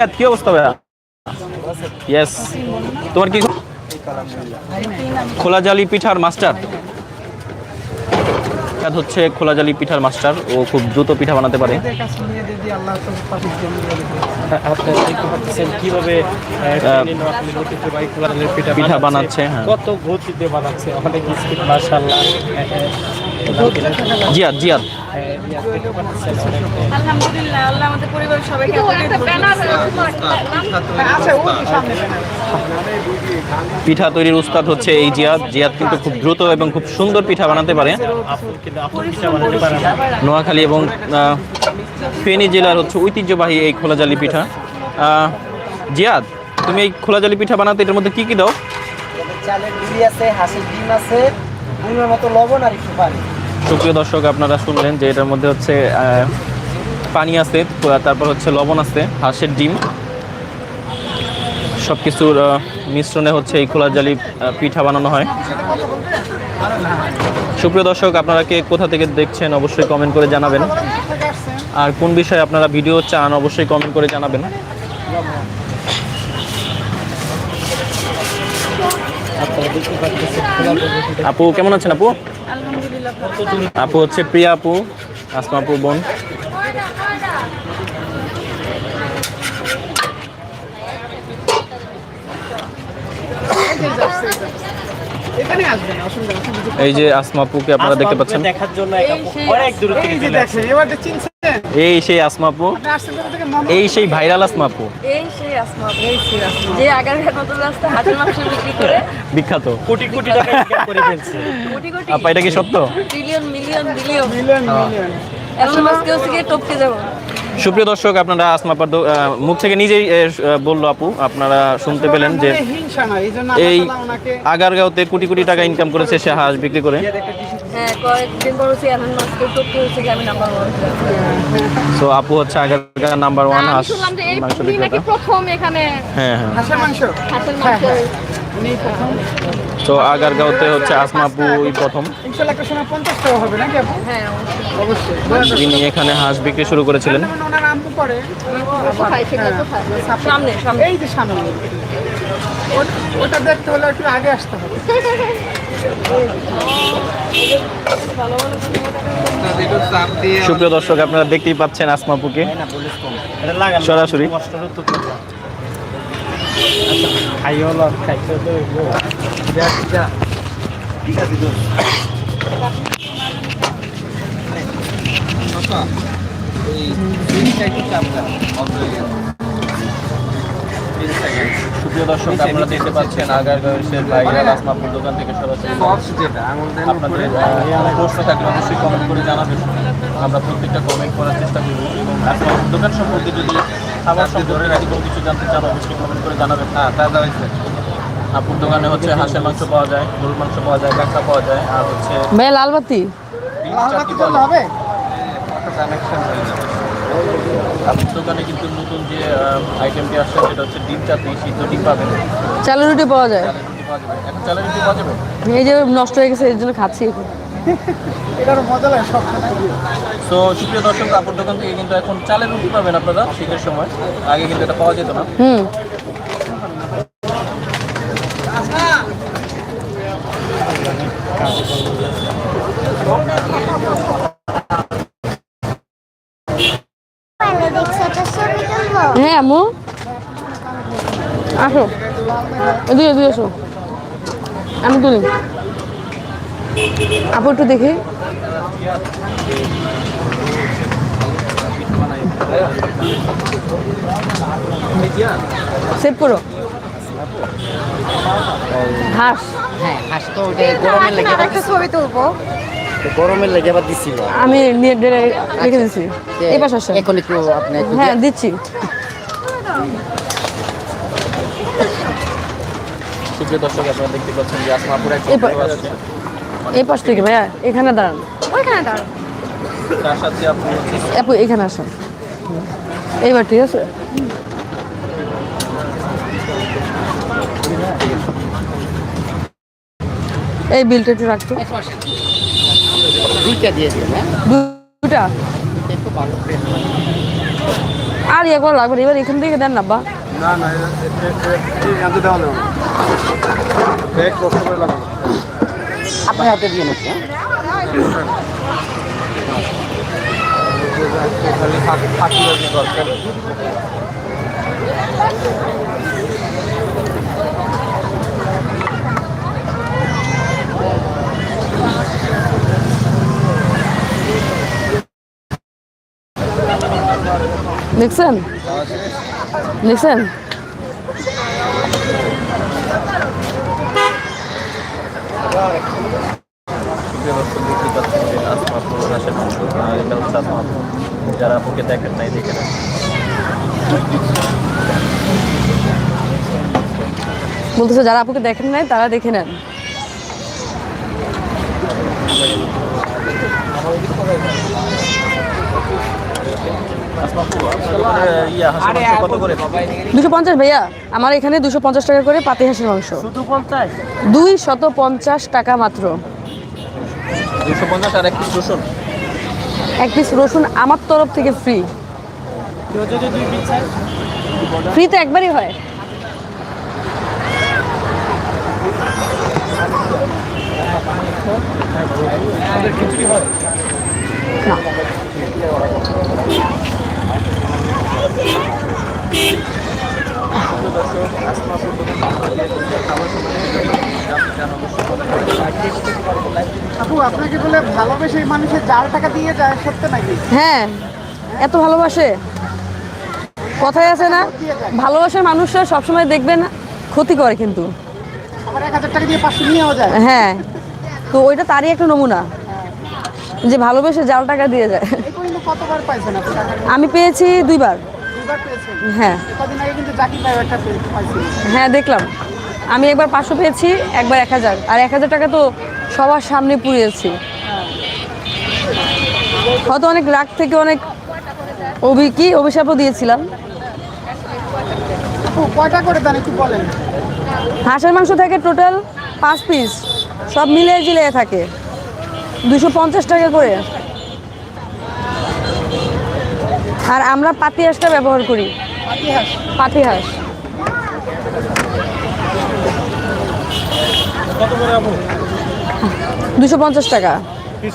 কি অবস্থা ভাইয়া? ইয়েস তোমার কি খোলা জালি পিঠার মাস্টার? এটা হচ্ছে খোলা জালি পিঠার মাস্টার ও খুব দ্রুত পিঠা বানাতে পারে। কীভাবে পিঠা পিঠা বানাচ্ছে, হ্যাঁ। কত গতিতে বানাচ্ছে অনেক স্পিড জিয়াদ জিয়াদ। অনেক আলহামদুলিল্লাহ আল্লাহ আমাদের পরিবারের সবাইকে পিঠা তৈরির উস্তাদ হচ্ছে এই জিয়াদ। জিয়াদ কিন্তু খুব দ্রুত এবং খুব সুন্দর পিঠা বানাতে পারে। নোয়াখালী এবং ফেনী জেলার হচ্ছে ঐতিহ্যবাহী এই খোলাজালি পিঠা। আহ, জিয়াদ তুমি এই খোলাজালি পিঠা বানাতে এটার মধ্যে কি কি দাও? চালের গুঁড়ি আছে হাঁসের ডিম আছে ডিমের মতো লবণ আর একটু পানি। সুপ্রিয় দর্শক, আপনারা শুনলেন যে এটার মধ্যে হচ্ছে পানি আছে তারপর হচ্ছে লবণ আছে, হাঁসের ডিম। সব কিছুর মিশ্রণে হচ্ছে এই খোলা জালি পিঠা বানানো হয়। সুপ্রিয় দর্শক, আপনারা কে কোথা থেকে দেখছেন অবশ্যই কমেন্ট করে জানাবেন। আর কোন বিষয়ে আপনারা ভিডিও চান অবশ্যই কমেন্ট করে জানাবেন। আপু, কেমন আছেন আপু? আপু হচ্ছে প্রিয়া আপু আসমা আপু বোন। এই যে আসমা আপুকে আপনারা দেখতে পাচ্ছেন? দেখার জন্য অনেক দূর থেকে চলে আসছে। এই সেই আসমা আপু। এই সেই ভাইরাল আসমা আপু। এই সেই আসমা এই সেই আসমা যে আগারঘাট নতুন রাস্তা হাজার মাংস বিক্রি করে বিখ্যাত। কোটি কোটি টাকা ইনকাম করে ফেলছে। কোটি কোটি। আপা এটা কি সত্য? ট্রিলিয়ন মিলিয়ন বিলিয়ন এখন মাস কেউ থেকে টপকে যাব। সুপ্রিয় দর্শক আপনারা আসমা আপার মুখ থেকে নিজেই বলল আপু আপনারা শুনতে পেলেন যে এই আগারগাঁওতে কোটি কোটি টাকা ইনকাম করেছে সে হাঁস বিক্রি করে। হ্যাঁ কয়েকদিন পর হচ্ছে এখন মাস কেউ টপকে হচ্ছে যে আমি নাম্বার ওয়ান সো আপু হচ্ছে আগারগাঁও নাম্বার ওয়ান হাঁস শুনলাম মাংস বিক্রেতা। হ্যাঁ হ্যাঁ। হাঁসের মাংস? তো আগারগাঁওতে হচ্ছে আসমা আপু প্রথম। যিনি এখানে হাঁস বিক্রি শুরু করেছিলেন। সুপ্রিয় দর্শক, আপনারা দেখতেই পাচ্ছেন আসমা আপুকে এটা লাগান সরাসরি। কষ্টের তো করলাম খাই হলো খাইতে তো সুপ্রিয় দর্শক আপনারা দেখতে পাচ্ছেন আগারগাঁওয়ের সে ভাইরাল আসমা আপুর দোকান থেকে সরাসরি আপনাদের প্রশ্ন থাকলে অবশ্যই কমেন্ট করে জানাবেন। আমরা প্রত্যেকটা কমেন্ট করার চেষ্টা করব এবং আসমা দোকান সম্পর্কে যদি খাবার সম্পর্কে রাখি। কোনো কিছু জানতে চান অবশ্যই কমেন্ট করে জানাবেন। হ্যাঁ তাজা হয়েছে। আপুর দোকানে হচ্ছে হাঁসের মাংস পাওয়া যায় গরুর মাংস পাওয়া যায় কাঁকড়া পাওয়া যায় আর হচ্ছে ভাই লালবাতি ডিম লাল চারটি বাতি দোকানে কিন্তু নতুন যে আইটেমটি আসছে সেটা হচ্ছে ডিম চাটনি সিদ্ধ ডিম পাবেন। চালের রুটি পাওয়া যায়? চালের রুটি পাওয়া যাবে। এখন চালের রুটি পাওয়া যাবে? এই যে নষ্ট হয়ে গেছে এর জন্য খাচ্ছি এখন। এটার মজা লাগে সব। তো সুপ্রিয় দর্শক কাপড় দোকান থেকে কিন্তু এখন চালের রুটি পাবেন আপনারা শীতের সময়। আগে কিন্তু এটা পাওয়া যেত না। হুম। আমু। আসো। এদিকে এদিকে আসো। আমি তুলি। আপু একটু দেখি। সেভ করো। হাঁস। হ্যাঁ হাঁস তো গরমের লেগে একটা ছবি তুলবো। গরমের লেগে আবার দিছিল আমি রেখে দিচ্ছি এই পাশে আসেন। এখন একটু আপনি হ্যাঁ দিচ্ছি। সুপ্রিয় দর্শক আপনারা দেখতে পাচ্ছেন যে আসমাপুর এক এই পাশ থেকে ভাইয়া এখানে দাঁড়ান। ওইখানে দাঁড়ান। তার সাথে আপনি আপু এখানে আসেন। এইবার ঠিক আছে? এই বিলটা একটু রাখতো। দুইটা দিয়ে দিন হ্যাঁ? দুটা একটু ভালো আর ইয়ে করা লাগবে এবার এখান থেকে দেন না বা না না আপনার হাতে দিয়ে নিচ্ছি হ্যাঁ? খালি দরকার দেখছেন দেখছেন সুপ্রিয় দর্শক দেখতে পাচ্ছেন যে আসমা ফুল হাসের মাংস আহ, এটা হচ্ছে আসমা ফুল। যারা আপুকে দেখেন নাই দেখে বলতেছে, যারা আপুকে দেখেন নাই, তারা দেখে নেন আসমা ফুল আপনার দোকানে ইয়া হাঁসের মাংস কত করে দুশো পঞ্চাশ ভাইয়া আমার এখানে দুশো পঞ্চাশ টাকা করে পাতি হাঁসের মাংস। দুই শত পঞ্চাশ টাকা মাত্র। এক পিস রসুন। এক পিস রসুন আমার তরফ থেকে ফ্রি ফ্রি তো একবারই হয়। না আপু আপনাকে বলে ভালোবেসে মানুষের জাল টাকা দিয়ে যায় সত্য নাকি? হ্যাঁ এত ভালোবাসে। কথায় আছে না ভালোবাসার মানুষরা সবসময় দেখবেন ক্ষতি করে কিন্তু। হ্যাঁ তো ওইটা তারই একটা নমুনা যে ভালোবেসে জাল টাকা দিয়ে যায়। আমি পেয়েছি দুইবার। হ্যাঁ। হ্যাঁ দেখলাম। আমি একবার পাঁচশো পেয়েছি একবার এক হাজার। আর এক হাজার টাকা তো সবার সামনে পুড়িয়েছি। হয়তো অনেক রাগ থেকে অনেক অভি কি অভিশাপও দিয়েছিলাম। কয়টা করে দেন একটু বলেন। হাঁসের মাংস থাকে টোটাল পাঁচ পিস সব মিলিয়ে জিলিয়ে থাকে। দুশো পঞ্চাশ টাকা করে। আর আমরা পাতি হাঁসটা ব্যবহার করি। পাতি হাঁস? দুশো পঞ্চাশ টাকা। পিস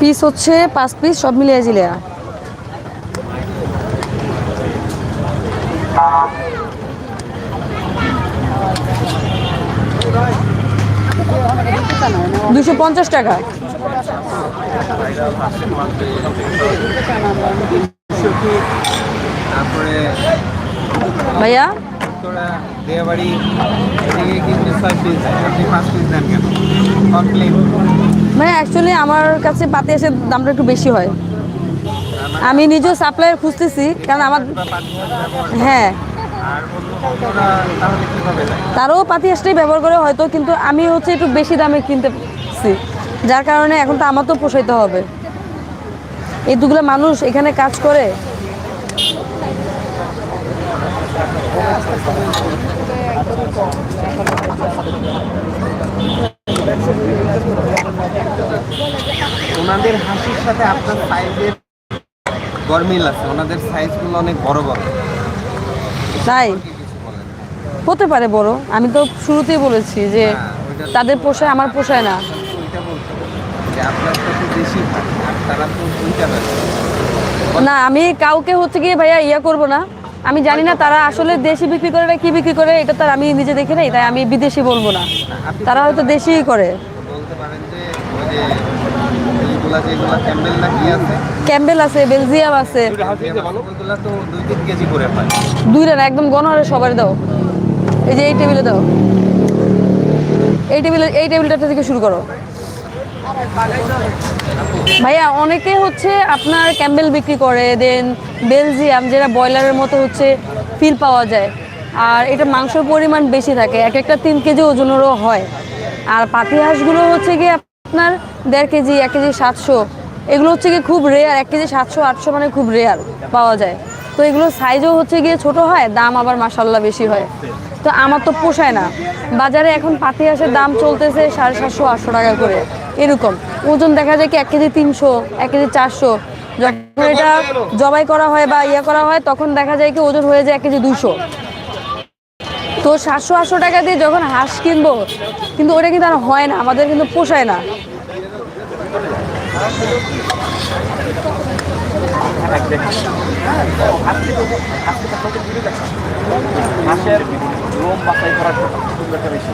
পিস হচ্ছে পাঁচ পিস সব মিলিয়ে জিলিয়া। দুশো পঞ্চাশ টাকা। তারপরে ভাইয়া? তোরা দেয়াবাড়ি এদিকে কিন্তু ছয় পিস আপনি পাঁচ পিস দেন কেন? কমপ্লেন মানে অ্যাকচুয়ালি আমার কাছে পাতি হাঁসের দামটা একটু বেশি হয়। আমি নিজেও সাপ্লায়ার খুঁজতেছি কারণ আমার হ্যাঁ। তারাও পাতি হাঁসটাই ব্যবহার করে হয়তো কিন্তু আমি হচ্ছে একটু বেশি দামে কিনতেছি যার কারণে এখন তো আমার তো পোষাইতে হবে। এই দুগুলো মানুষ এখানে কাজ করে। ওনাদের হাসির সাথে আপনার সাইজের গরমিল আছে। ওনাদের সাইজগুলো অনেক বড় বড়। তাই? হতে পারে বড়। আমি তো শুরুতেই বলেছি যে হ্যাঁ, তাদের পোষায় আমার পোষায় না ওইটা বলতে হবে যে আপনার সাথে বেশি আর তারা তো দুইটা না আমি কাউকে হচ্ছে গিয়ে ভাইয়া ইয়া করব না। আমি জানি না তারা আসলে দেশি বিক্রি করে না কি বিক্রি করে এটা তার আমি নিজে দেখে নেই তাই আমি বিদেশি বলব না। তারা হয়তো দেশিই করে। ক্যাম্বেল আছে? বেলজিয়াম আছে। দুইটা না একদম গণহারে সবার দাও। এই যে এই টেবিলে দাও। এই টেবিলে এই টেবিলটা থেকে শুরু করো। ভাইয়া, অনেকে হচ্ছে আপনার ক্যাম্বেল বিক্রি করে দেন বেলজিয়াম, যেটা ব্রয়লারের মতো হচ্ছে ফিল পাওয়া যায়। আর এটা মাংসের পরিমাণ বেশি থাকে, এক একটা তিন কেজি ওজনেরও হয়। আর পাতি হাঁসগুলো হচ্ছে গিয়ে আপনার দেড় কেজি, এক কেজি সাতশো। এগুলো হচ্ছে গিয়ে খুব রেয়ার এক কেজি সাতশো, আটশো মানে খুব রেয়ার পাওয়া যায়। তো এগুলো সাইজও হচ্ছে গিয়ে ছোট হয়, দাম আবার মাসাল্লাহ বেশি হয়। তো আমার তো পোষায় না। বাজারে এখন পাতি হাঁসের দাম চলতেছে সাড়ে সাতশো, আটশো টাকা করে। এরকম। ওজন দেখা যায় কি এক কেজি তিনশো এক কেজি চারশো। যখন এটা জবাই করা হয় বা ইয়ে করা হয় তখন দেখা যায় কি ওজন হয়ে যায় এক কেজি দুশো তো সাতশো আটশো টাকা দিয়ে যখন হাঁস কিনবো কিন্তু ওটা কিন্তু আর হয় না আমাদের কিন্তু পোষায় না। হাঁসের লোম বাছাই করার খুব একটা বেশি